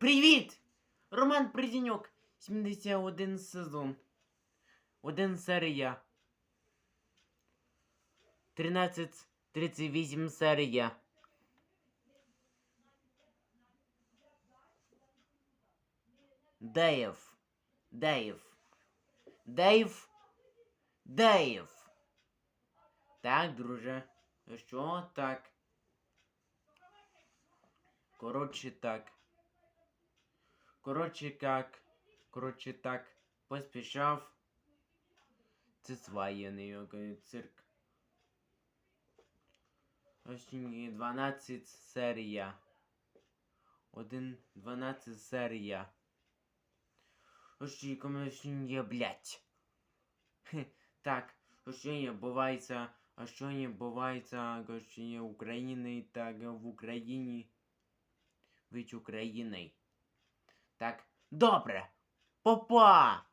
Привіт! Роман Придіньок, 71 сезон. Один серія. 13.38 серія. Дейв. Дейв. Дейв. Дейв. Так, друже. Що так? Коротше так. Коротше как. Коротше так. Поспішав. Це сваяний цирк. Ось 12 серія. 1, 12 серія. Комусь є, блядь. Так, не бувається, а що не бувається, ось України, так в Україні. Від України. Так, добре. Попа!